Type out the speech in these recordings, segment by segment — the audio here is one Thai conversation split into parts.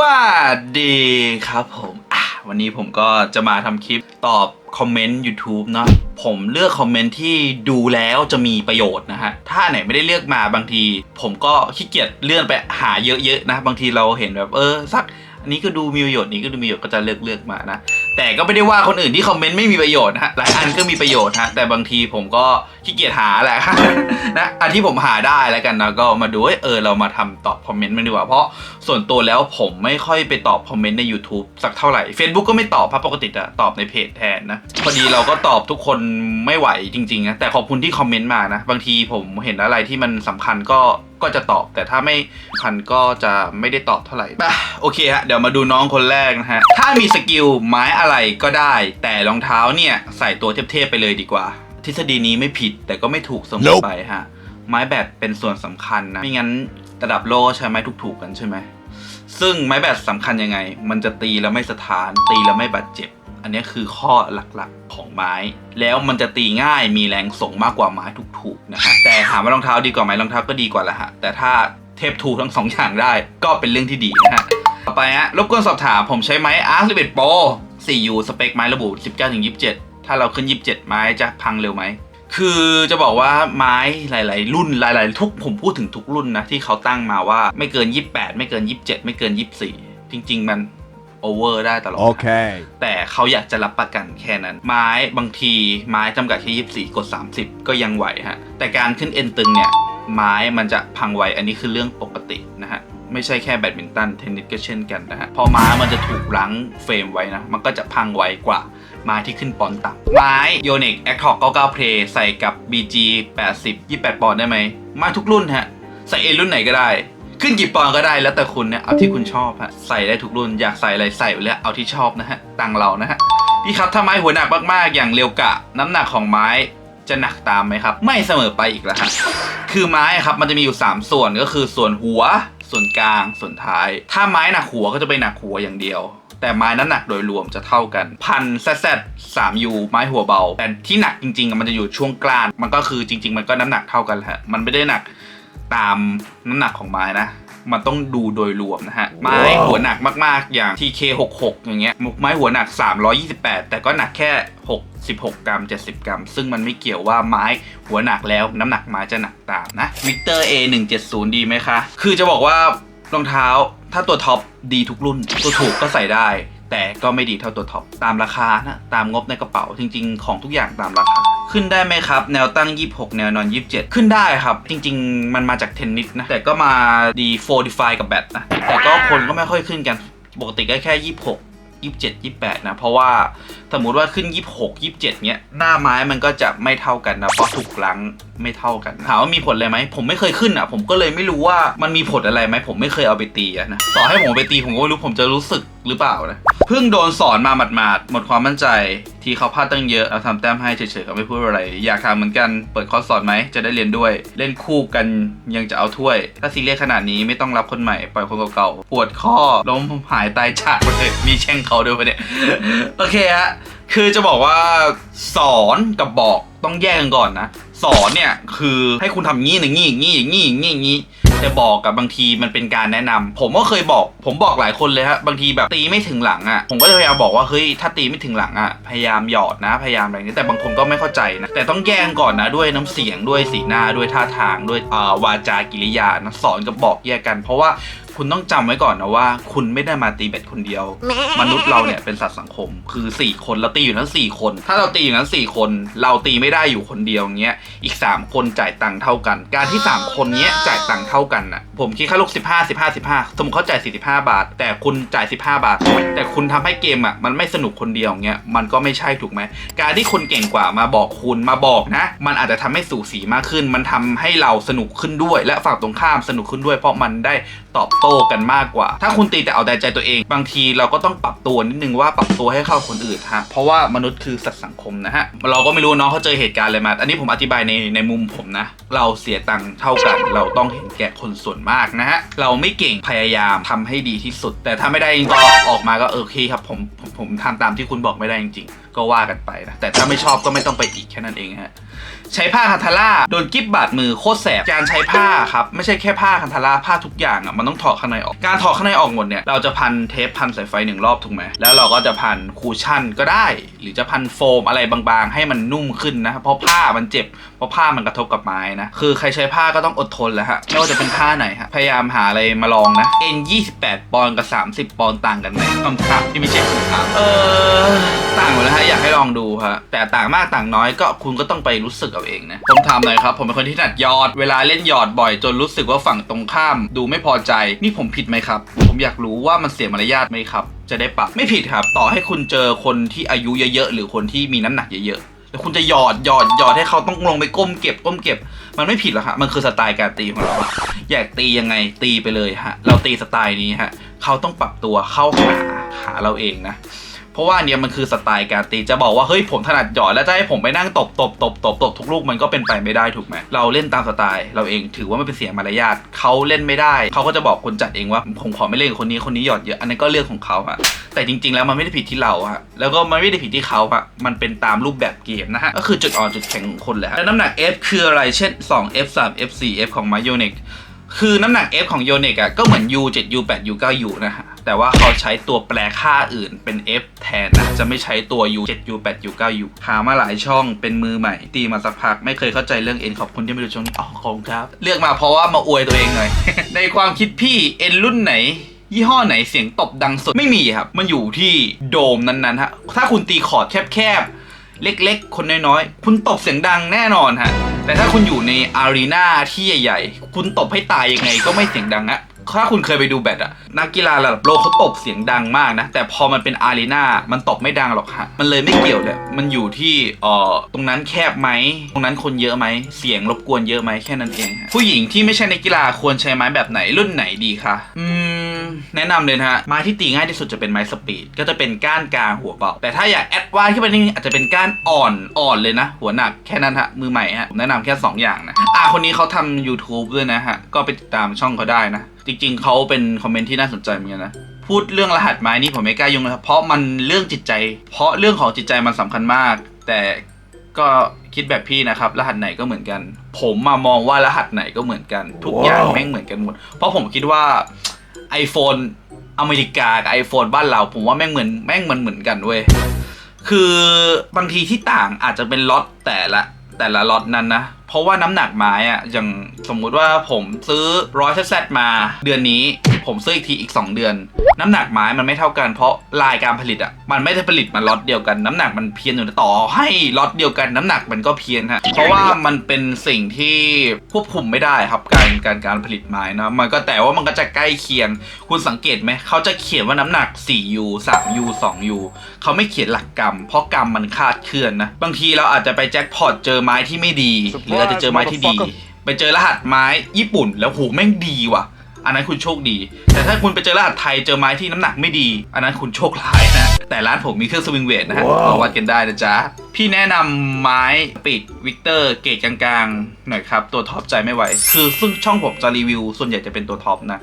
วัสดีครับผมอะวันนี้ผมก็จะมาทำคลิปตอบคอมเมนต์ YouTube เนาะผมเลือกคอมเมนต์ที่ดูแล้วจะมีประโยชน์นะฮะ ถ้าไหนไม่ได้เลือกมาบางที ผมก็ขี้เกียจเลื่อนไปหาเยอะๆนะ บางทีเราเห็นแบบเออสัก อันนี้ก็ดูมีประโยชน์นี้ก็ดูมีประโยชน์ก็จะเลือกเลือกมานะ แต่ก็ไม่ได้ว่าคนอื่นที่คอมเมนต์ไม่มีประโยชน์นะฮะหลายอันก็มีประโยชน์ฮะแต่บางทีผมก็ขี้เกียจหาแหละนะอันที่ผมหาได้แล้วกันนะก็มาดูเอ้ยเออเรามาทำตอบคอมเมนต์มันดีกว่าเพราะส่วนตัวแล้วผมไม่ค่อยไปตอบคอมเมนต์ใน YouTube สักเท่าไหร่ Facebook ก็ไม่ตอบเพราะปกติจะตอบในเพจแทนนะพอดีเราก็ตอบทุกคนไม่ไหวจริงๆนะแต่ขอบคุณที่คอมเมนต์มานะบางทีผมเห็นอะไรที่มันสำคัญก็ ก็จะตอบ แต่ถ้าไม่สำคัญก็จะไม่ได้ตอบเท่าไหร่อะโอเคฮะเดี๋ยวมาดูน้องคนแรกนะฮะถ้ามีสกิลไม้อะไรก็ได้ แต่รองเท้าเนี่ยใส่ตัวเทพๆไปเลยดีกว่า ทฤษฎีนี้ไม่ผิดแต่ก็ไม่ถูกเสมอ Nope ไปฮะไม้แบตเป็นส่วนสำคัญนะไม่งั้นระดับโลกใช้ไม้ถูกๆกันใช่ไหมซึ่งไม้แบตสำคัญยังไง มันจะตีแล้วไม่สถานตีแล้วไม่บาดเจ็บ อันนี้คือข้อหลักๆของไม้ แล้วมันจะตีง่ายมีแรงส่งมากกว่าไม้ถูกๆนะฮะแต่ถามว่ารองเท้าดีกว่าไหมรองเท้าก็ดีกว่าแหละฮะแต่ถ้าเทพทูทั้งสองอย่างได้ ก็เป็นเรื่องที่ดีนะฮะต่อไปฮะรบกวนสอบถามผมใช้ไม้ R 11 Pro 4U สเปคไม้ระบุ 19-27 ถ้าเราขึ้น 27 ไม้จะพังเร็วไหมคือจะบอกว่าไม้หลาย ๆ รุ่นหลาย ๆ ทุกผมพูดถึงทุกรุ่นนะที่เขาตั้งมาว่าไม่เกิน 28 ไม่เกิน 27 ไม่เกิน 24 จริง ๆ มัน โอเวอร์ได้ตลอด Okay. แต่เขาอยากจะรับประกันแค่นั้น ไม้บางทีไม้จำกัดแค่24 กด 30 ก็ยังไหวฮะ แต่การขึ้นเอ็นตึงเนี่ย ไม้มันจะพังไว อันนี้คือเรื่องปกตินะฮะไม่ใช่แค่แบดมินตันเทนนิสก็เช่นกันนะฮะ พอไม้มันจะถูกรั้งเฟรมไว้นะ มันก็จะพังไวกว่าไม้ที่ขึ้นปอนด์ต่ำไม้ y o n i c a c t o 99 Play ใส่กับ BG 80 28 ปอนด์ได้ไหม มาทุกรุ่นฮะ ใส่เอรุ่นไหนก็ได้ ขึ้นกี่ปอนด์ก็ได้แล้วแต่คุณเนี่ยเอาที่คุณชอบฮะใส่ได้ทุกรุ่นอยากใส่อะไรใส่ไปเลยเอาที่ชอบนะฮะตังเรานะฮะพี่ครับถ้าไม้หัวหนักมากๆอย่างเร็วกะ น้ำหนักของไม้จะหนักตามไหมครับ ไม่เสมอไปอีกแล้วฮะคือไม้ครับมันจะมีอยู่ 3 ส่วนก็คือส่วนหัว ส่วนกลาง ส่วนท้าย ถ้าไม้หนักหัวก็จะไปหนักหัวอย่างเดียว แต่ไม้น้ำหนักโดยรวมจะเท่ากันพันแซดสามยูไม้หัวเบา แต่ที่หนักจริงๆ มันจะอยู่ช่วงกลางมันก็คือจริง ๆ มันก็น้ำหนักเท่ากันแหละมันไม่ได้หนัก ตามน้ำหนักของไม้นะ มันต้องดูโดยรวมนะฮะ ไม้หัวหนักมากๆอย่าง TK66 อย่างเงี้ยไม้หัวหนัก 328 แต่ก็หนักแค่ 66 กรัม 70 กรัม ซึ่งมันไม่เกี่ยวว่าไม้หัวหนักแล้วน้ำหนักไม้จะหนักตามนะ Victor A170 ดีไหมคะ คือจะบอกว่ารองเท้าถ้าตัวท็อปดีทุกรุ่น ตัวถูกก็ใส่ได้ แต่ก็ไม่ดีเท่าตัวท็อปตามราคานะตามงบในกระเป๋าจริง ๆ ของทุกอย่างตามราคา ขึ้นได้ไหมครับ แนวตั้ง 26 แนวนอน 27 ขึ้นได้ครับ จริง ๆ มันมาจากเทนนิสนะ แต่ก็มาดีโฟดิฟายกับแบตนะ แต่ก็คนก็ไม่ค่อยขึ้นกัน ปกติก็แค่ 26 27 28 นะ เพราะว่าสมมุติว่าขึ้น 26 27 เนี้ย หน้าไม้มันก็จะไม่เท่ากันนะ เพราะถูกลังไม่เท่ากัน ถามว่ามีผลอะไรไหม ผมไม่เคยขึ้นอะ ผมก็เลยไม่รู้ว่ามันมีผลอะไรไหม ผมไม่เคยเอาไปตีนะ ต่อให้ผมไปตีผมก็ไม่รู้ผมจะรู้สึก หรือเปล่านะเพิ่งโดนสอนมาหมาดๆหมดความมั่นใจที่เขาพลาดตั้งเยอะเราทำแต้มให้เฉยๆเขาไม่พูดอะไร อยากทำเหมือนกันเปิดคอร์สสอนไหมจะได้เรียนด้วย เล่นคู่กันยังจะเอาถ้วย ถ้าซีเรียสขนาดนี้ไม่ต้องรับคนใหม่ปล่อยคนเก่าๆปวดข้อล้มหายตายจากไปเลยมีแช่งเขาด้วยปะเนี่ยโอเคฮะคือจะบอกว่าสอนกับบอกต้องแยกกันก่อนนะ สอนเนี่ยคือให้คุณทำงี้อย่างงี้อย่างงี้อย่างงี้ จะบอกกับบางทีมันเป็นการแนะนำผมก็เคยบอก ผมบอกหลายคนเลยฮะบางทีแบบตีไม่ถึงหลังอะ่ะผมก็จะพยายามบอกว่าเฮ้ยถ้าตีไม่ถึงหลังอะ่ะพยายามหยอดนะพยายามอะไรนี้แต่บางคนก็ไม่เข้าใจนะแต่ต้องแยกก่อนนะด้วยน้ำเสียงด้วยสีหน้าด้วยท่าทางด้วยวาจากิริยานะสอนกับบอกแยกกัน เพราะว่า คุณต้องจำไว้ก่อนนะว่า คุณไม่ได้มาตีเบ็ดคนเดียว มนุษย์เราเนี่ยเป็นสัตว์สังคม คือ 4 คนเราตีอยู่นั้น4คน ถ้าเราตีอยู่นั้น4คน เราตีไม่ได้อยู่คนเดียวเงี้ยอีก 3 คนจ่ายตังค์เท่ากัน การที่ 3 คนเนี้ยจ่ายตังค์เท่ากันน่ะผมคิดค่าลูก 15 15 15 สมมติเขาจ่าย 45 บาท แต่คุณจ่าย 15 บาท แต่คุณทำให้เกมอะมันไม่สนุกคนเดียวเงี้ยมันก็ไม่ใช่ถูกไหมการที่คนเก่งกว่ามาบอกคุณมาบอกนะ มันอาจจะทำให้สูสีมากขึ้น มันทำให้เราสนุกขึ้นด้วย และฝั่งตรงข้ามสนุกขึ้นด้วยเพราะมันได้ ตอบโต้กันมากกว่า ถ้าคุณตีแต่เอาแต่ใจตัวเอง บางทีเราก็ต้องปรับตัวนิดนึงว่าปรับตัวให้เข้าคนอื่นฮะเพราะว่ามนุษย์คือสัตว์สังคมนะฮะเราก็ไม่รู้น้องเขาเจอเหตุการณ์อะไรมา อันนี้ผมอธิบายในในมุมผมนะ เราเสียตังค์เท่ากัน เราต้องเห็นแก่คนส่วนมากนะฮะเราไม่เก่งพยายามทำให้ดีที่สุด แต่ถ้าไม่ได้จริงก็ออกมาก็เออโอเคครับผมผมผมทำตามที่คุณบอกไม่ได้จริงๆ ก็ว่ากันไปนะ แต่ถ้าไม่ชอบก็ไม่ต้องไปอีกแค่นั้นเองฮะ ใช้ผ้าคันทาร่าโดนกิ๊บบาดมือโคตรแสบ การใช้ผ้าครับ ไม่ใช่แค่ผ้าคันทาร่าผ้าทุกอย่างอะมันต้องถอดข้างในออก การถอดข้างในออกหมดเนี่ยเราจะพันเทปพันสายไฟหนึ่งรอบถูกไหมแล้วเราก็จะพันคูชั่นก็ได้ หรือจะพันโฟมอะไรบางๆ ให้มันนุ่มขึ้นนะเพราะผ้ามันเจ็บเพราะผ้ามันกระทบกับไม้นะคือใครใช้ผ้าก็ต้องอดทนแหล้วฮะไม่ว่าจะเป็นผ้าไหนฮะพยายามหาอะไรมาลองนะ N 28 ปอนด์กับ 30 ปอนด์ต่างกันไหมคำถามที่ไม่ใช่คำถามเออต่างหมดแล้วฮะอยากให้ลองดูฮะแต่ต่างมากต่างน้อยก็คุณก็ต้องไปรู้สึกเอาเองนะผมทำหน่อยครับ ผมเป็นคนที่ถนัดหยอด เวลาเล่นหยอดบ่อยจนรู้สึกว่าฝั่งตรงข้าม ดูไม่พอใจนี่ผมผิดไหมครับ ผมอยากรู้ว่ามันเสียมารยาทไหมครับ จะได้ปรับไม่ผิดครับ ต่อให้คุณเจอคนที่อายุเยอะๆหรือคนที่มีน้ำหนักเยอะๆแล้วคุณจะหยอดหยอดหยอดให้เขาต้องลงไปก้มเก็บก้มเก็บ มันไม่ผิดหรอกฮะมันคือสไตล์การตีของเราอยากตียังไงตีไปเลยฮะเราตีสไตล์นี้ฮะเขาต้องปรับตัวเข้าหาหาเราเองนะ เพราะว่าเนี้ยมันคือสไตล์การตีจะบอกว่าเฮ้ยผมถนัดหยอดแล้วจะให้ผมไปนั่งตบตบตบตบตบทุกลูกมันก็เป็นไปไม่ได้ถูกไหมเราเล่นตามสไตล์เราเองถือว่าไมันเป็นเสียมารยาทเขาเล่นไม่ได้ เขาก็จะบอกคนจัดเองว่าผมขอไม่เล่นกับคนนี้คนนี้หยอดเยอะอันนั้นก็เรื่องของเขาฮะแต่จริง ๆ แล้วมันไม่ได้ผิดที่เราฮะแล้วก็มันไม่ได้ผิดที่เขาฮะมันเป็นตามรูปแบบเกมนะฮะก็คือจุดอ่อนจุดแข็งของคนแหละแล้วน้ำหนัก F คืออะไรเช่น 2 F 3 F 4 F ของมาโยเนกคือน้ำหนัก F ของโยเนกอะก็เหมือน U 7 U 8 U 9 U นะฮะ แต่ว่าเขาใช้ตัวแปลค่าอื่นเป็น F แทนนะ จะไม่ใช้ตัว U 7 U 8 U 9 U หามาหลายช่องเป็นมือใหม่ ตีมาสักพัก ไม่เคยเข้าใจเรื่อง N ขอบคุณที่มาดูช่วงนี้อ๋อขอบคุณครับ เลือกมาเพราะว่ามาอวยตัวเองหน่อย ในความคิดพี่ N รุ่นไหนยี่ห้อไหนเสียงตบดังสุดไม่มีครับ มันอยู่ที่โดมนั้นๆฮะถ้าคุณตีคอร์ดแคบๆ เล็กๆ คนน้อยๆ คุณตบเสียงดังแน่นอนฮะแต่ถ้าคุณอยู่ในอารีนาที่ใหญ่ๆ คุณตบให้ตายยังไงก็ไม่เสียงดังอะ ถ้าคุณเคยไปดูแบดอะนักกีฬาระดับโลกเขาตบเสียงดังมากนะ แต่พอมันเป็นอารีนามันตบไม่ดังหรอกฮะมันเลยไม่เกี่ยวเลยมันอยู่ที่เอ่อตรงนั้นแคบไหมตรงนั้นคนเยอะไหมเสียงรบกวนเยอะไหมแค่นั้นเองฮะผู้หญิงที่ไม่ใช่นักกีฬาควรใช้ไม้แบบไหนรุ่นไหนดีคะอืมแนะนำเลยนะฮะไม้ที่ตีง่ายที่สุดจะเป็นไม้สปีดก็จะเป็นก้านกลางหัวเบาแต่ถ้าอยากแอดวานขึ้นไปนิดนึงอาจจะเป็นก้านอ่อนอ่อนเลยนะ หัวหนักแค่นั้นฮะมือใหม่ฮะผมแนะนำแค่ 2 อย่างนะอ่าคนนี้เขาทำ YouTube ด้วยนะฮะก็ไปติดตามช่องเขาได้นะ จริง ๆเขาเป็นคอมเมนต์ที่น่าสนใจเหมือนกันนะพูดเรื่องรหัสไม้นี่ผมไม่กล้ายุ่งนะครับเพราะมันเรื่องจิตใจ เพราะเรื่องของจิตใจมันสำคัญมาก แต่ก็คิดแบบพี่นะครับ รหัสไหนก็เหมือนกัน ผมมามองว่ารหัสไหนก็เหมือนกัน ทุกอย่างแม่งเหมือนกันหมด เพราะผมคิดว่า iPhone อเมริกากับ iPhone บ้านเรา ผมว่าแม่งเหมือนแม่งมันเหมือนกันเว้ยคือบางทีที่ต่างอาจจะเป็นล็อตแต่ละแต่ละล็อตนั้นนะ เพราะว่าน้ำหนักไม้อะอย่าง สมมุติว่าผมซื้อร้อยแซดมาเดือนนี้ ผมซื้ออีกทีอีก 2 เดือน น้ำหนักไม้มันไม่เท่ากันเพราะลายการผลิตอะมันไม่ได้ผลิตมาล็อตเดียวกันน้ำหนักมันเพี้ยนอยู่นะต่อให้ล็อตเดียวกันน้ำหนักมันก็เพี้ยนฮะเพราะว่ามันเป็นสิ่งที่ควบคุมไม่ได้ครับการการการผลิตไม้นะมันก็แต่ว่ามันก็จะใกล้เคียง คุณสังเกตไหมเขาจะเขียนว่าน้ำหนัก 4U 3U 2U เขาไม่เขียนหลักกรรม เพราะกรรมมันคาดเคลื่อนนะบางทีเราอาจจะไปแจ็คพอตเจอไม้ที่ไม่ดี หรืออาจจะเจอไม้ที่ดี ไปเจอรหัสไม้ญี่ปุ่น แล้วโหแม่งดีว่ะ อันนั้นคุณโชคดี แต่ถ้าคุณไปเจอรหัสไทยเจอไม้ที่น้ำหนักไม่ดี อันนั้นคุณโชคร้ายนะแต่ร้านผมมีเครื่องสวิงเวทนะฮะว้าวมาวัดกันได้นะจ๊ะพี่แนะนำไม้ปิดวิกเตอร์เกรดกลางๆหน่อยครับ ตัวท็อปใจไม่ไหว คือซึ่งช่องผมจะรีวิว ส่วนใหญ่จะเป็นตัวท็อปนะ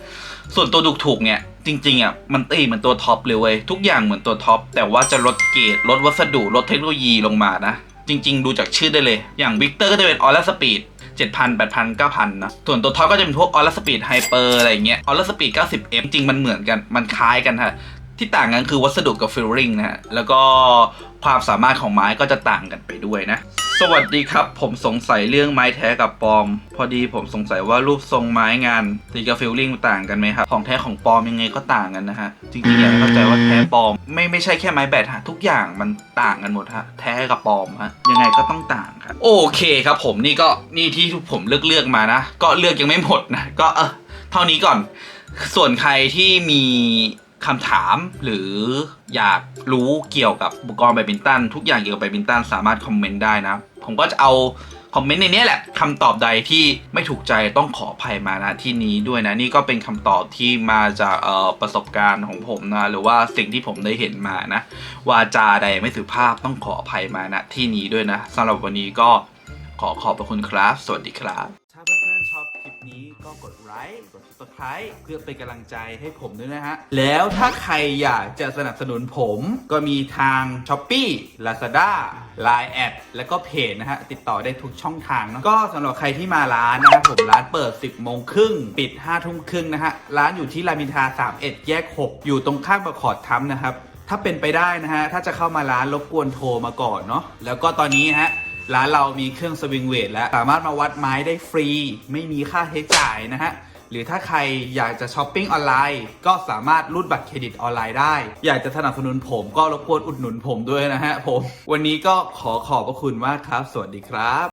ส่วนตัวดูถูกเนี่ย จริงๆอะมันตีเหมือนตัวท็อปเลยเว้ยทุกอย่างเหมือนตัวท็อปแต่ว่าจะลดเกรดลดวัสดุลดเทคโนโลยีลงมานะ จริง ๆ ดูจากชื่อได้เลย อย่างวิกเตอร์ก็จะเป็นออ r สปีด 7,000 8,000 9,000นะส่วนตัวท็อปก็จะเป็นพวกออ r สปีดไฮเปอร์อะไรเงี้ยออ r สปีด90 f จริงมันเหมือนกันมันคล้ายกันฮะ ที่ต่างกันคือวัสดุกับฟิลลิ่งนะฮะแล้วก็ความสามารถของไม้ก็จะต่างกันไปด้วยนะ สวัสดีครับ ผมสงสัยเรื่องไม้แท้กับปลอม พอดีผมสงสัยว่ารูปทรงไม้งานตีกับฟิลลิ่งต่างกันไหมครับ ของแท้ของปลอมยังไงก็ต่างกันนะฮะ จริงๆอยากให้เข้าใจว่าแท้ปลอม ไม่ไม่ใช่แค่ไม้แบตฮะทุกอย่างมันต่างกันหมดฮะแท้กับปลอมฮะยังไงก็ต้องต่างครับโอเคครับ ผมนี่ก็นี่ที่ผมเลือกเลือกมานะ ก็เลือกยังไม่หมดนะก็เออเท่านี้ก่อนส่วนใครที่มี คำถามหรืออยากรู้เกี่ยวกับอุปกรณ์แบดมินตันทุกอย่างเกี่ยวกับแบดมินตันสามารถคอมเมนต์ได้นะ ผมก็จะเอาคอมเมนต์ในนี้แหละคำตอบใดที่ไม่ถูกใจต้องขออภัยมานะที่นี้ด้วยนะ นี่ก็เป็นคำตอบที่มาจากประสบการณ์ของผมนะหรือว่าสิ่งที่ผมได้เห็นมานะวาจาใดไม่สุภาพต้องขออภัยมาณที่นี้ด้วยนะสำหรับวันนี้ก็ขอขอบพระคุณครับ สวัสดีครับาเพื่อนๆชอบ ก็กดไลค์กด subscribe เพื่อเป็นกำลังใจให้ผมด้วยนะฮะ แล้วถ้าใครอยากจะสนับสนุนผมก็มีทาง s h อ p e e Lazada Line แอดและก็เพจนะฮะ ติดต่อได้ทุกช่องทางเนอะก็สำหรับใครที่มาร้านนะครับผมร้านเปิด 10โมงครึ่งปิด5ทุ่มครึ่งนะฮะ ร้านอยู่ที่รามอินทรา31 แยก 6 อยู่ตรงข้างประขอดทัมนะครับถ้าเป็นไปได้นะฮะ ถ้าจะเข้ามาร้านรบกวนโทรมาก่อนเนาะแล้วก็ตอนนี้ฮะ ร้านเรามีเครื่องสวิงเวทแล้วสามารถมาวัดไม้ได้ฟรี ไม่มีค่าใช้จ่ายนะฮะหรือถ้าใครอยากจะช้อปปิ้งออนไลน์ ก็สามารถรูดบัตรเครดิตออนไลน์ได้ อยากจะสนับสนุนผมก็รบกวนอุดหนุนผมด้วยนะฮะผม วันนี้ก็ขอขอบพระคุณมากครับ สวัสดีครับ